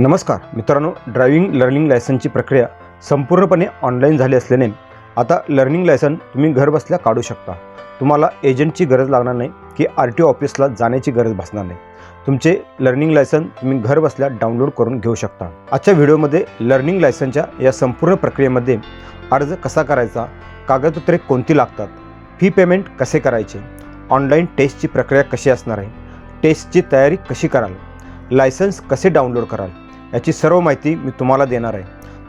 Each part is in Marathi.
नमस्कार मित्रांनो ड्रायव्हिंग लर्निंग लायसनची प्रक्रिया संपूर्णपणे ऑनलाईन झाली असल्याने आता लर्निंग लायसन तुम्ही घरबसल्या काढू शकता. तुम्हाला एजंटची गरज लागणार नाही की आर टी ओ ऑफिसला जाण्याची गरज भासणार नाही. तुमचे लर्निंग लायसन तुम्ही घरबसल्या डाउनलोड करून घेऊ शकता. आजच्या व्हिडिओमध्ये लर्निंग लायसनच्या या संपूर्ण प्रक्रियेमध्ये अर्ज कसा करायचा कागदपत्रे कोणती लागतात फी पेमेंट कसे करायचे ऑनलाईन टेस्टची प्रक्रिया कशी असणार आहे टेस्टची तयारी कशी कराल लायसन्स कसे डाउनलोड कराल याची सर्व माहिती मी तुम्हाला देणार आहे.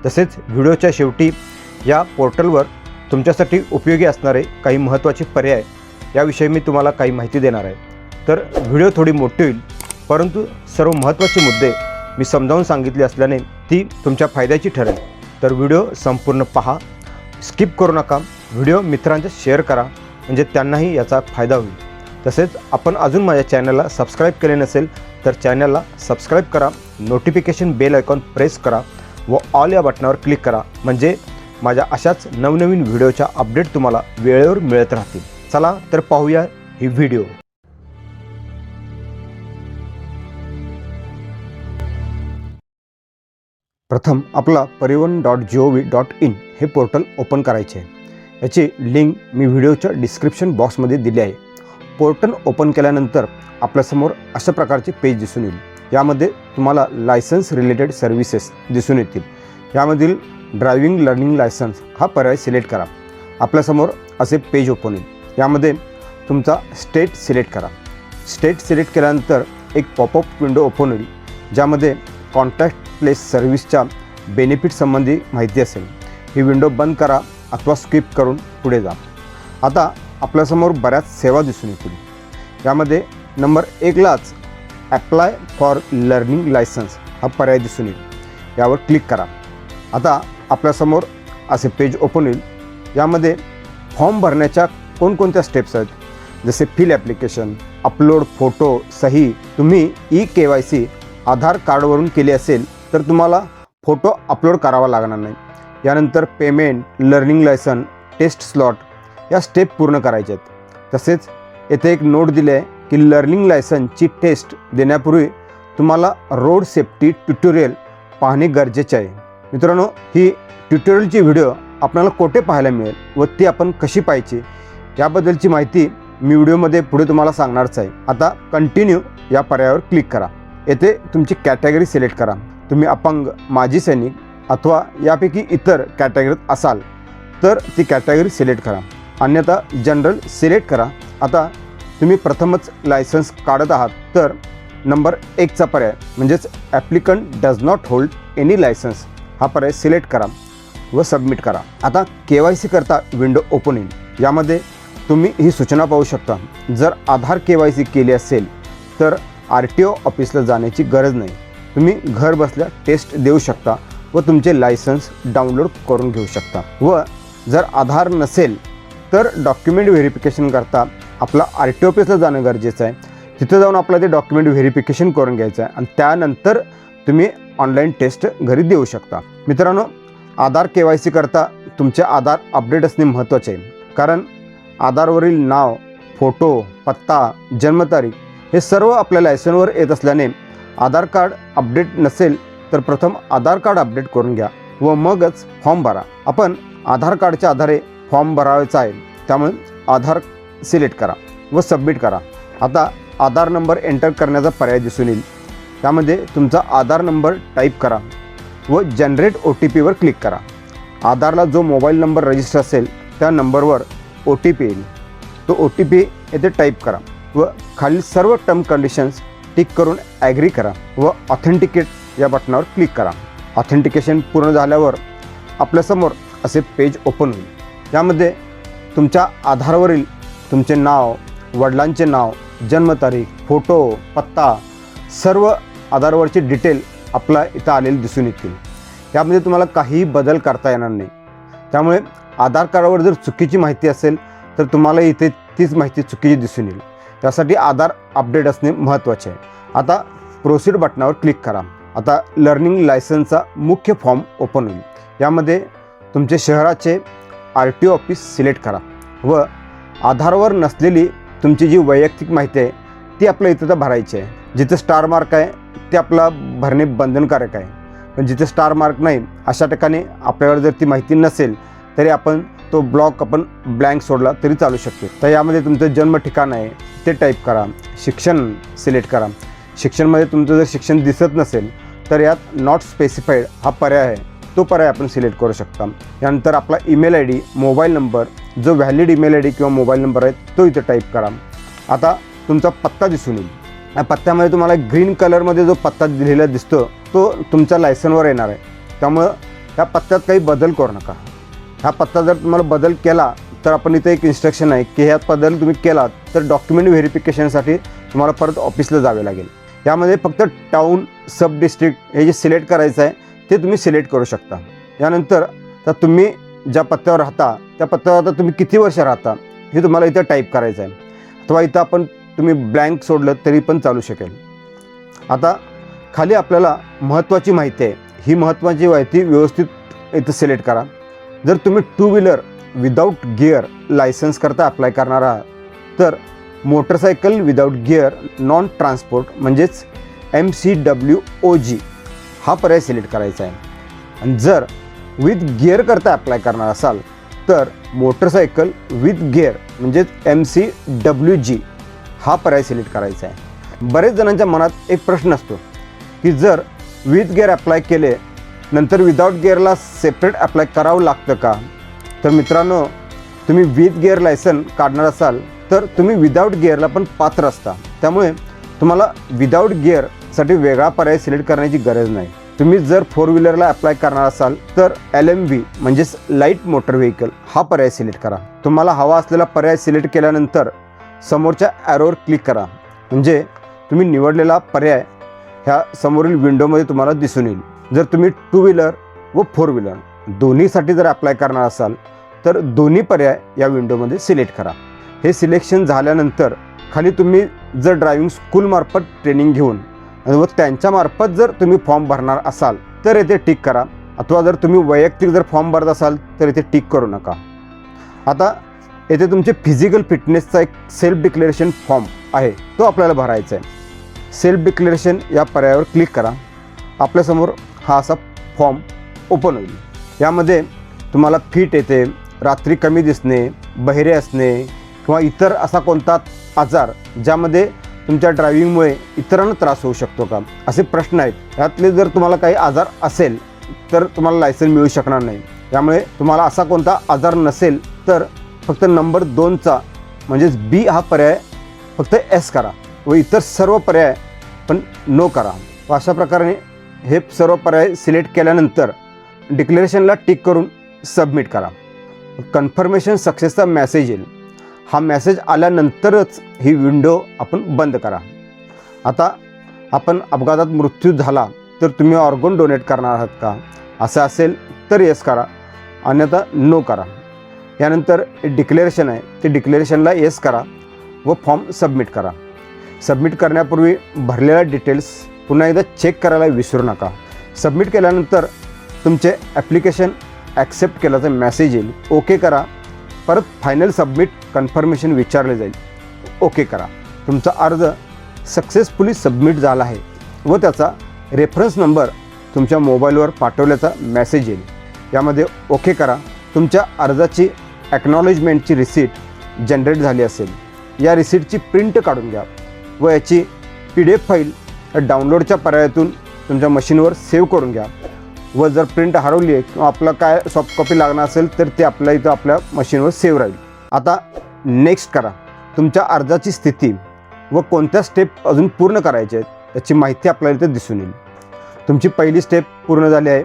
तसेच व्हिडिओच्या शेवटी या पोर्टलवर तुमच्यासाठी उपयोगी असणारे काही महत्त्वाचे पर्याय याविषयी मी तुम्हाला काही माहिती देणार आहे. तर व्हिडिओ थोडी मोठी होईल परंतु सर्व महत्त्वाचे मुद्दे मी समजावून सांगितले असल्याने ती तुमच्या फायद्याची ठरेल. तर व्हिडिओ संपूर्ण पहा स्किप करू नका व्हिडिओ मित्रांच्या शेअर करा म्हणजे त्यांनाही याचा फायदा होईल. तसेच आपण अजून माझ्या चॅनलला सबस्क्राईब केले नसेल तर चॅनलला सबस्क्राईब करा नोटिफिकेशन बेल आयकॉन प्रेस करा व ऑल या बटनावर क्लिक करा म्हणजे माझ्या अशाच नवनवीन व्हिडिओच्या अपडेट तुम्हाला वेळेवर मिळत राहतील. चला तर पाहूया ही व्हिडिओ. प्रथम आपला Parivahan dot G O V dot in हे पोर्टल ओपन करायचे आहे. याची लिंक मी व्हिडिओच्या डिस्क्रिप्शन बॉक्समध्ये दिली आहे. पोर्टल ओपन केल्यानंतर आपल्यासमोर अशा प्रकारचे पेज दिसून येईल. यामध्ये तुम्हाला लायसन्स रिलेटेड सर्व्हिसेस दिसून येतील. यामधील ड्रायव्हिंग लर्निंग लायसन्स हा पर्याय सिलेक्ट करा. आपल्यासमोर असे पेज ओपन होईल यामध्ये तुमचा स्टेट सिलेक्ट करा. स्टेट सिलेक्ट केल्यानंतर एक पॉपअप विंडो ओपन होईल ज्यामध्ये कॉन्टॅक्ट प्लेस सर्व्हिसच्या बेनिफिट संबंधी माहिती असेल. ही विंडो बंद करा अथवा स्किप करून पुढे जा. आता आपल्यासमोर बऱ्याच सेवा दिसून येतील. यामध्ये नंबर एकलाच ॲप्लाय फॉर लर्निंग लायसन्स हा पर्याय दिसून येईल. यावर क्लिक करा. आता आपल्यासमोर असे पेज ओपन होईल. यामध्ये फॉर्म भरण्याच्या कोणकोणत्या स्टेप्स आहेत? जसे फिल ॲप्लिकेशन अपलोड फोटो सही तुम्ही E K Y C Aadhaar कार्डवरून केली असेल तर तुम्हाला फोटो अपलोड करावा लागणार नाही. यानंतर payment learning license test slot या स्टेप पूर्ण करायच्या आहेत. तसेच येथे एक नोट दिली आहे की लर्निंग लायसनची टेस्ट देण्यापूर्वी तुम्हाला रोड सेफ्टी ट्युटोरियल पाहणे गरजेचे आहे. मित्रांनो ही ट्युटोरियलची व्हिडिओ आपल्याला कोठे पाहायला मिळेल व ती आपण कशी पाहायची याबद्दलची माहिती मी व्हिडिओमध्ये पुढे तुम्हाला सांगणारच आहे. आता कंटिन्यू या पर्यायावर क्लिक करा. येथे तुमची कॅटेगरी सिलेक्ट करा. तुम्ही अपंग माजी सैनिक अथवा यापैकी इतर कॅटेगरीत असाल तर ती कॅटेगरी सिलेक्ट करा. अन्यथा जनरल सिलेक्ट करा. आता तुम्ही प्रथमच लायसन्स काढत आहात. तर नंबर एकचा पर्याय म्हणजेच applicant does not hold any license हा पर्याय सिलेक्ट करा व सबमिट करा. आता के वाय सी करता विंडो ओपन येईल यामध्ये तुम्ही ही सूचना पाहू शकता. जर आधार के वाय सी केली असेल तर आर टी ओ ऑफिसला जाण्याची गरज नाही. तुम्ही घर बसल्या टेस्ट देऊ शकता व तुमचे लायसन्स डाउनलोड करून घेऊ शकता. व जर आधार नसेल तर डॉक्युमेंट व्हेरिफिकेशन करता आपला आर टी ऑफिसला जाणं गरजेचं आहे. तिथं जाऊन आपलं ते डॉक्युमेंट व्हेरिफिकेशन करून घ्यायचं आहे. आणि त्यानंतर तुम्ही ऑनलाईन टेस्ट घरी देऊ शकता. मित्रांनो आधार के वाय सी करता तुमचे आधार अपडेट असणे महत्त्वाचे आहे. कारण आधारवरील नाव फोटो पत्ता जन्मतारीख हे सर्व आपल्या लायसनवर येत असल्याने आधार कार्ड अपडेट नसेल तर प्रथम आधार कार्ड अपडेट करून घ्या व मगच फॉर्म भरा. आपण आधार कार्डच्या आधारे फॉर्म भरावायचा आहे त्यामुळे आधार सिलेक्ट करा व सबमिट करा. आता आधार नंबर एंटर करण्याचा पर्याय दिसून येईल. त्यामध्ये तुमचा आधार नंबर टाईप करा व जनरेट ओ टी पीवर क्लिक करा. आधारला जो मोबाईल नंबर रजिस्टर असेल त्या नंबरवर ओ टी पी येईल. तो ओ टी पी येथे टाईप करा व खालील सर्व टर्म कंडिशन्स टिक करून ॲग्री करा व ऑथेंटिकेट या बटनावर क्लिक करा. ऑथेंटिकेशन पूर्ण झाल्यावर आपल्यासमोर असे पेज ओपन होईल. यामध्ये तुमच्या आधारवरील तुमचे नाव वडिलांचे नाव जन्मतारीख फोटो पत्ता सर्व आधारवरचे डिटेल आपला इथं आलेले दिसून येतील. यामध्ये तुम्हाला काहीही बदल करता येणार नाही. त्यामुळे आधार कार्डावर जर चुकीची माहिती असेल तर तुम्हाला इथे तीच माहिती चुकीची दिसून येईल. त्यासाठी आधार अपडेट असणे महत्त्वाचे आहे. आता प्रोसीड बटनावर क्लिक करा. आता लर्निंग लायसन्सचा मुख्य फॉर्म ओपन होईल. यामध्ये तुमचे शहराचे R T O office select करा व आधारवर नसलेली तुमची जी वैयक्तिक माहिती आहे ती आपल्या इथं तर भरायची आहे. जिथं स्टार मार्क आहे ते आपला भरणे बंधनकारक आहे. पण जिथे स्टार मार्क नाही अशा ठिकाणी आपल्याकडे जर ती माहिती नसेल तरी आपण तो ब्लॉक आपण ब्लँक सोडला तरी चालू शकते. तर यामध्ये तुमचं जन्म ठिकाण आहे ते टाईप करा. शिक्षण सिलेक्ट करा. शिक्षणमध्ये तुमचं जर शिक्षण दिसत नसेल तर यात नॉट स्पेसिफाईड हा पर्याय आहे. तो पर्याय आपण सिलेक्ट करू शकता. यानंतर आपला email I D mobile number जो व्हॅलिड ईमेल आय डी किंवा मोबाईल नंबर आहे तो इथं टाईप करा. आता तुमचा पत्ता दिसून येईल. या पत्त्यामध्ये तुम्हाला ग्रीन कलरमध्ये जो पत्ता दिलेला दिसतो तो तुमच्या लायसनवर येणार आहे. त्यामुळं त्या पत्त्यात काही बदल करू नका. हा पत्ता जर तुम्हाला बदल केला तर आपण इथे एक इन्स्ट्रक्शन आहे की ह्यात बदल तुम्ही केला तर डॉक्युमेंट व्हेरिफिकेशनसाठी तुम्हाला परत ऑफिसला जावे लागेल. यामध्ये फक्त टाऊन सब डिस्ट्रिक्ट हे जे सिलेक्ट करायचं आहे ते तुम्ही सिलेक्ट करू शकता. यानंतर तर तुम्ही ज्या पत्त्यावर राहता त्या पत्त्यावर आता तुम्ही किती वर्ष राहता हे तुम्हाला इथं टाईप करायचं आहे अथवा इथं आपण तुम्ही ब्लँक सोडलं तरी पण चालू शकेल. आता खाली आपल्याला महत्त्वाची माहिती आहे. ही महत्त्वाची माहिती व्यवस्थित इथं सिलेक्ट करा. जर तुम्ही two wheeler without gear license करता अप्लाय करणार आहात तर motorcycle without gear non transport म्हणजेच M C W O G हा पर्याय सिलेक्ट करायचा आहे. आणि जर विथ गिअर करता अप्लाय करणार असाल तर मोटरसायकल विथ गिअर म्हणजेच एम सी डब्ल्यू जी हा पर्याय सिलेक्ट करायचा आहे. बरेच जणांच्या मनात एक प्रश्न असतो की जर विथ गिअर अप्लाय केले नंतर विदाऊट गिअरला सेपरेट अप्लाय करावं लागतं का? तर मित्रांनो तुम्ही विथ गिअर लायसन काढणार असाल तर तुम्ही विदाऊट गिअरला पण पात्र असता. त्यामुळे तुम्हाला विदाऊट गिअरसाठी वेगळा पर्याय सिलेक्ट करण्याची गरज नाही. तुम्ही जर फोर व्हीलरला अप्लाय करणार असाल तर एल एम व्ही म्हणजेच लाइट मोटर व्हेकल हा पर्याय सिलेक्ट करा. तुम्हाला हवा असलेला पर्याय सिलेक्ट केल्यानंतर समोरच्या ॲरोवर क्लिक करा. म्हणजे तुम्ही निवडलेला पर्याय ह्या समोरील विंडोमध्ये तुम्हाला दिसून येईल. जर तुम्ही टू व्हीलर व फोर व्हीलर दोन्हीसाठी जर अप्लाय करणार असाल तर दोन्ही पर्याय या विंडोमध्ये सिलेक्ट करा. हे सिलेक्शन झाल्यानंतर खाली तुम्ही जर ड्रायव्हिंग स्कूलमार्फत ट्रेनिंग घेऊन व त्यांच्यामार्फत जर तुम्ही फॉर्म भरणार असाल तर येथे टिक करा. अथवा जर तुम्ही वैयक्तिक जर फॉर्म भरत असाल तर येथे टिक करू नका. आता येथे तुमचे फिजिकल फिटनेसचा एक सेल्फ डिक्लेरेशन फॉर्म आहे. तो आपल्याला भरायचा आहे. सेल्फ डिक्लेरेशन या पर्यायावर क्लिक करा. आपल्यासमोर हा असा फॉर्म ओपन होईल. यामध्ये तुम्हाला फिट येते रात्री कमी दिसणे बहिरे असणे किंवा इतर असा कोणता आजार ज्यामध्ये तुमच्या ड्रायव्हिंगमुळे इतरांना त्रास होऊ शकतो का? असे प्रश्न आहेत. यातले जर तुम्हाला काही आजार असेल तर तुम्हाला लायसन मिळू शकणार नाही. त्यामुळे तुम्हाला असा कोणता आजार नसेल तर फक्त नंबर दोनचा म्हणजेच बी हा पर्याय फक्त एस करा. व इतर सर्व पर्याय पण नो करा. व अशा प्रकारे हे सर्व पर्याय सिलेक्ट केल्यानंतर डिक्लेरेशनला टिक करून सबमिट करा. कन्फर्मेशन सक्सेसचा मेसेज येईल. हा मेसेज आल्यानंतरच ही विंडो आपण बंद करा. आता आपण अपघातात मृत्यू झाला तर तुम्ही ऑर्गन डोनेट करणार आहात का? असं असेल तर येस करा अन्यथा नो करा. यानंतर डिक्लेरेशन आहे ते डिक्लेरेशनला येस करा व फॉर्म सबमिट करा. सबमिट करण्यापूर्वी भरलेल्या डिटेल्स पुन्हा एकदा चेक करायला विसरू नका. सबमिट केल्यानंतर तुमचे ॲप्लिकेशन ॲक्सेप्ट केल्याचा मेसेज येईल. ओके करा. परत फायनल सबमिट कन्फर्मेशन विचारले जाईल. ओके करा. तुमचा अर्ज सक्सेसफुली सबमिट झाला आहे व त्याचा रेफरन्स नंबर तुमच्या मोबाईलवर पाठवल्याचा मेसेज येईल. यामध्ये ओके करा. तुमच्या अर्जाची ॲक्नॉलेजमेंटची रिसीट जनरेट झाली असेल. या रिसीटची प्रिंट काढून घ्या व याची पी डी एफ फाईल डाउनलोडच्या पर्यायातून तुमच्या मशीनवर सेव्ह करून घ्या. व जर प्रिंट हरवली आहे किंवा आपलं काय सॉफ्ट कॉपी लागणार असेल तर ते आपल्या इथं आपल्या मशीनवर सेव्ह राहील. आता नेक्स्ट करा. तुमच्या अर्जाची स्थिती व कोणत्या स्टेप अजून पूर्ण करायच्या आहेत याची माहिती आपल्याला इथे दिसून येईल. तुमची पहिली स्टेप पूर्ण झाली आहे.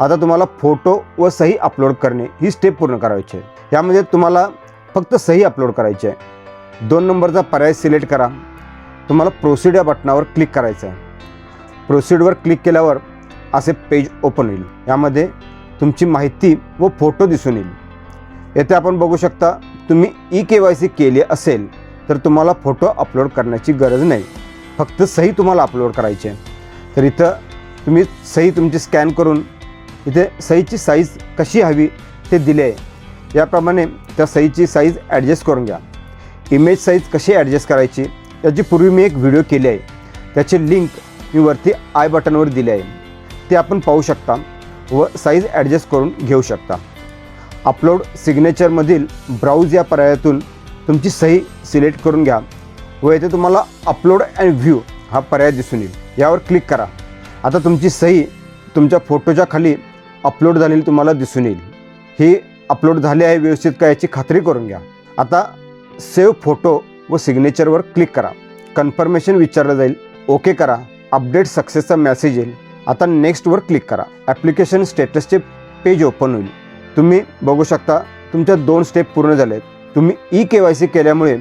आता तुम्हाला फोटो व सही अपलोड करणे ही स्टेप पूर्ण करायची आहे. यामध्ये तुम्हाला फक्त सही अपलोड करायची आहे. दोन नंबरचा पर्याय सिलेक्ट करा. तुम्हाला प्रोसीड या बटनावर क्लिक करायचं आहे. प्रोसीडवर क्लिक केल्यावर असे पेज ओपन होईल. यामध्ये तुमची माहिती व फोटो दिसून येईल. येथे आपण बघू शकता तुम्ही ई के वाय सी केली असेल तर तुम्हाला फोटो अपलोड करण्याची गरज नाही. फक्त सही तुम्हाला अपलोड करायची आहे. तर इथं तुम्ही सही तुमची स्कॅन करून इथे सहीची साईज कशी हवी ते दिले आहे. याप्रमाणे त्या सहीची साईज ॲडजस्ट करून घ्या. इमेज साईज कशी ॲडजस्ट करायची याची पूर्वी मी एक व्हिडिओ केली आहे. त्याची लिंक मी वरती आय बटनवर दिली आहे. ते आपण पाहू शकता व साईज ॲडजस्ट करून घेऊ शकता. अपलोड सिग्नेचरमधील ब्राउज या पर्यायातून तुमची सही सिलेक्ट करून घ्या व येथे तुम्हाला अपलोड अँड व्ह्यू हा पर्याय दिसून येईल. यावर क्लिक करा. आता तुमची सही तुमच्या फोटोच्या खाली अपलोड झालेली तुम्हाला दिसून येईल. ही अपलोड झाली आहे व्यवस्थित का याची खात्री करून घ्या. आता सेव्ह फोटो व सिग्नेचरवर क्लिक करा. कन्फर्मेशन विचारलं जाईल. ओके करा. अपडेट सक्सेसचा मेसेज येईल. आता नेक्स्टवर क्लिक करा. ॲप्लिकेशन स्टेटसचे पेज ओपन होईल. तुम्ही बघू शकता तुमच्या दोन स्टेप पूर्ण झाले आहेत तुम्ही ई के वाय सी केल्यामुळे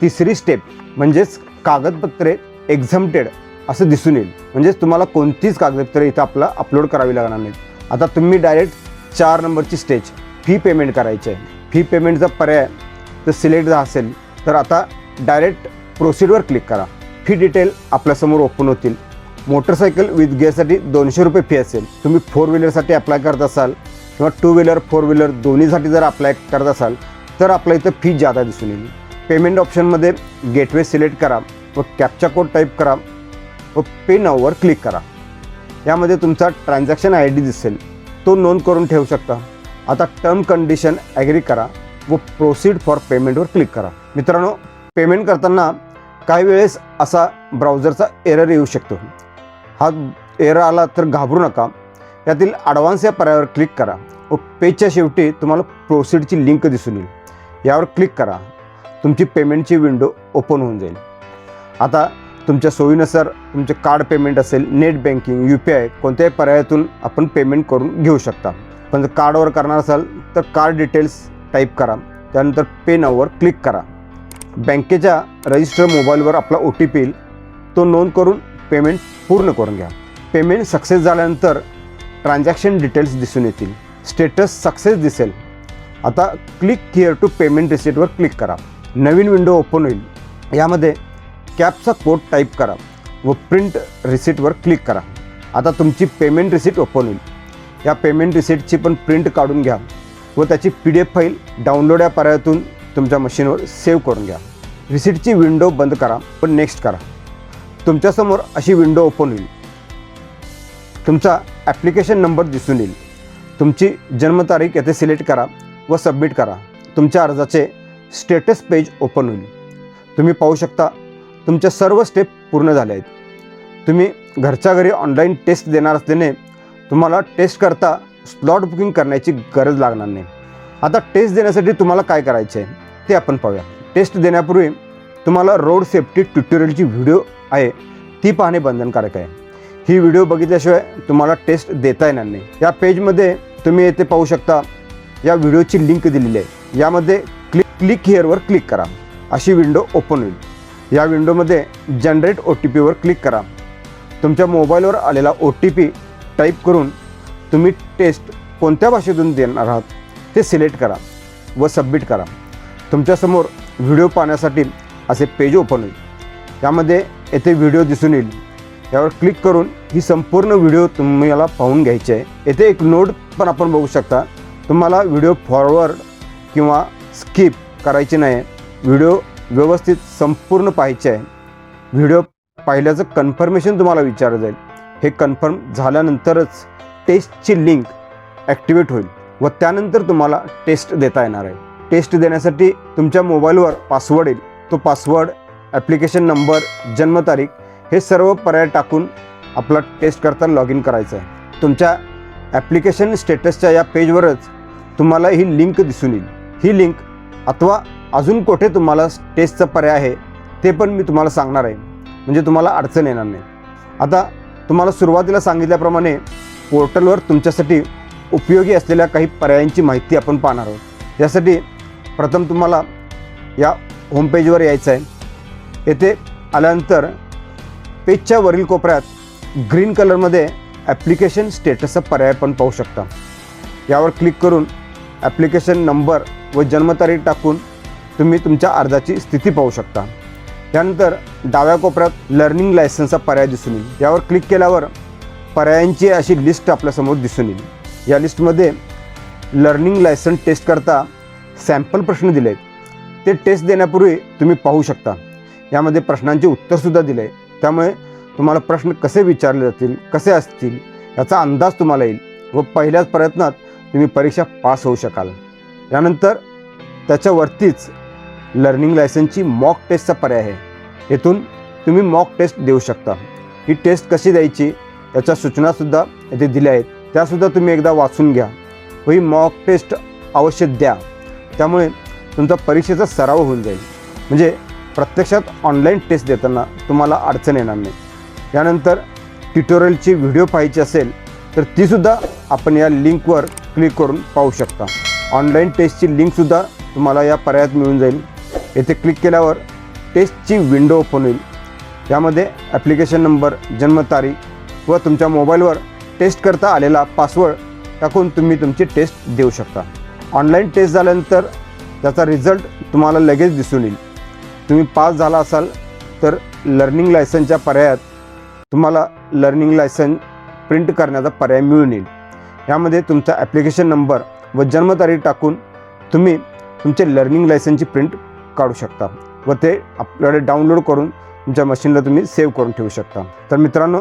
तिसरी स्टेप म्हणजेच कागदपत्रे एक्झम्प्टेड असं दिसून येईल. म्हणजेच तुम्हाला कोणतीच कागदपत्रे इथं आपला अपलोड करावी लागणार नाहीत. आता तुम्ही डायरेक्ट चार नंबरची स्टेज फी पेमेंट करायची आहे. फी पेमेंटचा पर्याय जर सिलेक्ट जर असेल तर आता डायरेक्ट प्रोसिडवर क्लिक करा. फी डिटेल आपल्यासमोर ओपन होतील. मोटरसायकल विथ गिअरसाठी दोनशे रुपये फी असेल. तुम्ही फोर व्हीलरसाठी अप्लाय करत असाल किंवा टू व्हीलर फोर व्हीलर दोन्हीसाठी जर अप्लाय करत असाल तर आपल्या इथं फी जादा दिसून येईल. पेमेंट ऑप्शनमध्ये गेटवे सिलेक्ट करा व कॅपचा कोड टाईप करा व पे नाववर क्लिक करा. यामध्ये तुमचा ट्रान्झॅक्शन आय डी दिसेल. तो नोंद करून ठेवू शकता. आता टर्म कंडिशन ॲग्री करा व प्रोसीड फॉर पेमेंटवर क्लिक करा. मित्रांनो पेमेंट करताना काही वेळेस असा ब्राउझरचा एरर येऊ शकतो. हा एरर आला तर घाबरू नका. यातील ॲडव्हान्स या पर्यायावर क्लिक करा. व पेजच्या शेवटी तुम्हाला प्रोसीडची लिंक दिसून येईल. यावर क्लिक करा. तुमची पेमेंटची विंडो ओपन होऊन जाईल. आता तुमच्या सोयीनुसार तुमचे कार्ड पेमेंट असेल net banking U P I कोणत्याही पर्यायातून आपण पेमेंट करून घेऊ शकता. पण जर कार्डवर करणार असाल तर कार्ड डिटेल्स टाईप करा. त्यानंतर पे नाववर क्लिक करा. बँकेच्या रजिस्टर मोबाईलवर आपला ओ टी पी येईल. तो नोंद करून पेमेंट पूर्ण करून घ्या. पेमेंट सक्सेस झाल्यानंतर ट्रान्झॅक्शन डिटेल्स दिसून येतील. स्टेटस सक्सेस दिसेल. आता क्लिक हिअर टू पेमेंट रिसिटवर क्लिक करा. नवीन विंडो ओपन होईल. यामध्ये कॅपचा कोड टाईप करा व प्रिंट रिसिटवर क्लिक करा. आता तुमची पेमेंट रिसिट ओपन होईल. या पेमेंट रिसिटची पण प्रिंट काढून घ्या व त्याची P D F file download या पर्यायातून तुमच्या मशीनवर सेव्ह करून घ्या. रिसिटची विंडो बंद करा पण नेक्स्ट करा. तुमच्यासमोर अशी विंडो ओपन होईल. तुमचा ॲप्लिकेशन नंबर दिसून येईल. तुमची जन्मतारीख येथे सिलेक्ट करा व सबमिट करा. तुमच्या अर्जाचे स्टेटस पेज ओपन होईल. तुम्ही पाहू शकता तुमच्या सर्व स्टेप पूर्ण झाल्या आहेत. तुम्ही घरच्या घरी ऑनलाईन टेस्ट देणार असल्याने तुम्हाला टेस्ट करता स्लॉट बुकिंग करण्याची गरज लागणार नाही. आता टेस्ट देण्यासाठी तुम्हाला काय करायचे आहे ते आपण पाहूया. टेस्ट देण्यापूर्वी तुम्हाला रोड सेफ्टी ट्युटोरियलची व्हिडिओ आहे. ती पाहणे बंधनकारक आहे. ही व्हिडिओ बघितल्याशिवाय तुम्हाला टेस्ट देता येणार नाही. या पेजमध्ये तुम्ही येथे पाहू शकता या व्हिडिओची लिंक दिलेली आहे. यामध्ये क्लिक क्लिक हिअरवर क्लिक करा. अशी विंडो ओपन होईल. या विंडोमध्ये जनरेट ओ टी पीवर क्लिक करा. तुमच्या मोबाईलवर आलेला ओ टी पी टाईप करून तुम्ही टेस्ट कोणत्या भाषेतून देणार आहात ते सिलेक्ट करा व सबमिट करा. तुमच्यासमोर व्हिडिओ पाहण्यासाठी असे पेज ओपन होईल. यामध्ये येथे व्हिडिओ दिसून येईल. यावर क्लिक करून ही संपूर्ण व्हिडिओ तुम्हाला पाहून घ्यायची आहे. येथे एक नोट पण आपण बघू शकता. तुम्हाला व्हिडिओ फॉरवर्ड किंवा स्किप करायची नाही. व्हिडिओ व्यवस्थित संपूर्ण पाहायचे आहे. व्हिडिओ पाहिल्याचं कन्फर्मेशन तुम्हाला विचारलं जाईल. हे कन्फर्म झाल्यानंतरच टेस्टची लिंक ॲक्टिवेट होईल व त्यानंतर तुम्हाला टेस्ट देता येणार आहे. टेस्ट देण्यासाठी तुमच्या मोबाईलवर पासवर्ड येईल. तो पासवर्ड ॲप्लिकेशन नंबर जन्मतारीख हे सर्व पर्याय टाकून आपला टेस्ट करताना लॉग इन करायचं आहे. तुमच्या ॲप्लिकेशन स्टेटसच्या या पेजवरच तुम्हाला ही लिंक दिसून येईल. ही लिंक अथवा अजून कुठे तुम्हाला टेस्टचा पर्याय आहे ते पण मी तुम्हाला सांगणार आहे. म्हणजे तुम्हाला अडचण येणार नाही. आता तुम्हाला सुरुवातीला सांगितल्याप्रमाणे पोर्टलवर तुमच्यासाठी उपयोगी असलेल्या काही पर्यायांची माहिती आपण पाहणार आहोत. यासाठी प्रथम तुम्हाला या होमपेजवर यायचं आहे. येथे आल्यानंतर पेजच्या वरील कोपऱ्यात ग्रीन कलरमध्ये ॲप्लिकेशन स्टेटसचा पर्याय पण पाहू शकता. यावर क्लिक करून ॲप्लिकेशन नंबर व जन्मतारीख टाकून तुम्ही तुमच्या अर्जाची स्थिती पाहू शकता. त्यानंतर डाव्या कोपऱ्यात लर्निंग लायसन्सचा पर्याय दिसून येईल. यावर क्लिक केल्यावर पर्यायांची अशी लिस्ट आपल्यासमोर दिसून येईल. या लिस्टमध्ये लर्निंग लायसन्स टेस्ट करता सॅम्पल प्रश्न दिले आहेत ते टेस्ट देण्यापूर्वी तुम्ही पाहू शकता. यामध्ये प्रश्नांचे उत्तरसुद्धा दिले. आहे त्यामुळे तुम्हाला प्रश्न कसे विचारले जातील कसे असतील याचा अंदाज तुम्हाला येईल व पहिल्याच प्रयत्नात तुम्ही परीक्षा पास होऊ शकाल. यानंतर त्याच्यावरतीच लर्निंग लायसनची मॉक टेस्टचा पर्याय आहे. येथून तुम्ही मॉक टेस्ट देऊ शकता. ही टेस्ट कशी द्यायची याच्या सूचनासुद्धा येथे दिल्या आहेत. त्यासुद्धा तुम्ही एकदा वाचून घ्या व ही मॉक टेस्ट अवश्य द्या. त्यामुळे तुमचा परीक्षेचा सराव होऊन जाईल. म्हणजे प्रत्यक्षात ऑनलाईन टेस्ट देताना तुम्हाला अडचण येणार नाही. यानंतर ट्युटोरियलची व्हिडिओ पाहायची असेल तर तीसुद्धा आपण या लिंकवर क्लिक करून पाहू शकता. ऑनलाईन टेस्टची लिंकसुद्धा तुम्हाला या पर्यायात मिळून जाईल. येथे क्लिक केल्यावर टेस्टची विंडो ओपन होईल. यामध्ये ॲप्लिकेशन नंबर जन्मतारीख व तुमच्या मोबाईलवर टेस्ट करता आलेला पासवर्ड टाकून तुम्ही तुमची टेस्ट देऊ शकता. ऑनलाईन टेस्ट झाल्यानंतर त्याचा रिझल्ट तुम्हाला लगेच दिसून येईल. तुम्ही पास झाला असाल तर लर्निंग लायसनच्या पर्यायात तुम्हाला लर्निंग लायसन प्रिंट करण्याचा पर्याय मिळून येईल. यामध्ये तुमचा ॲप्लिकेशन नंबर व जन्मतारीख टाकून तुम्ही तुमचे लर्निंग लायसनची प्रिंट काढू शकता व ते आपल्याकडे डाउनलोड करून तुमच्या मशीनला तुम्ही सेव्ह करून ठेवू शकता. तर मित्रांनो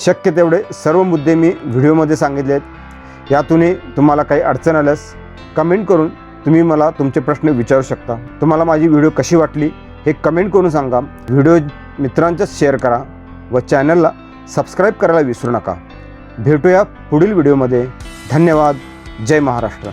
शक्य तेवढे सर्व मुद्दे मी व्हिडिओमध्ये सांगितले आहेत. यातूनही तुम्हाला काही अडचण आल्यास कमेंट करून तुम्ही मला तुमचे प्रश्न विचारू शकता. तुम्हाला माझी व्हिडिओ कशी वाटली? हे कमेंट करून सांगा. व्हिडिओ मित्रांच्या शेअर करा व चॅनलला सबस्क्राईब करायला विसरू नका. भेटूया पुढील व्हिडिओमध्ये. धन्यवाद. जय महाराष्ट्र.